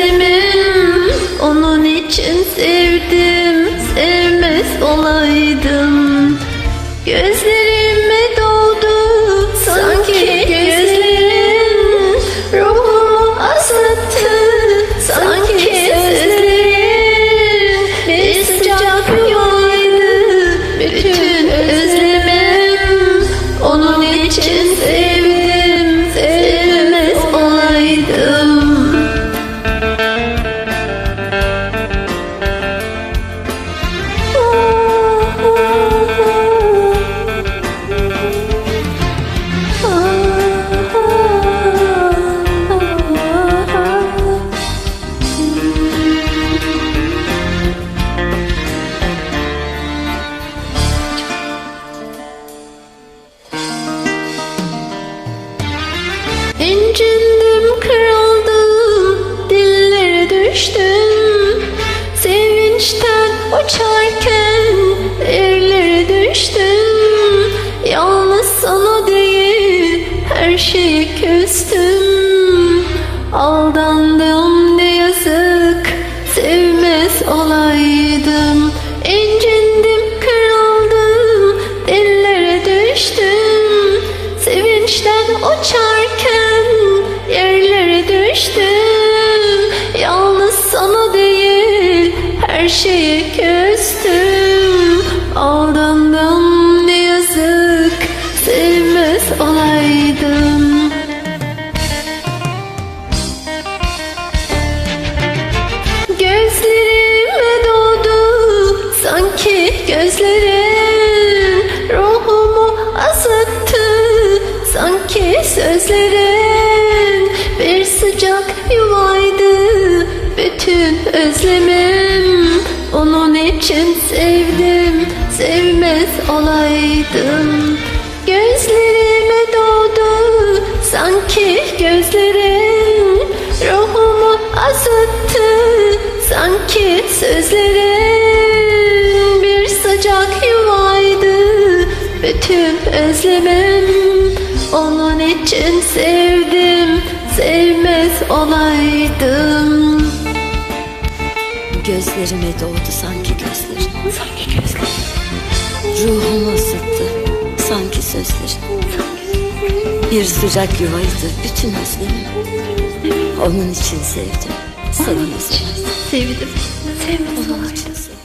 Sevdim onun için sevdim Sevmez olaydım. Gözlerim uçarken yerlere düştüm. Yalnız sana değil her şeye küstüm. Aldandım ne yazık sevmez olaydım. İncindim, kırıldım, dillere düştüm. Sevinçten uçarken bütün özlemim Onun için sevdim. Sevmez olaydım. Gözlerime doğdu sanki gözlerin. Ruhumu azıttı sanki sözlerin. Bir sıcak yuvaydı bütün özlemim. Onun için sevdim sevmez olaydım Gözlerime doğdu sanki gözlerin Sanki gözlerin Ruhumu ısıttı sanki sözlerin Bir sıcak yuvaydı bütün özlemim. Onun için sevdim Sevmez olaydım Sevdim sevmez Onun olaydım için sevdim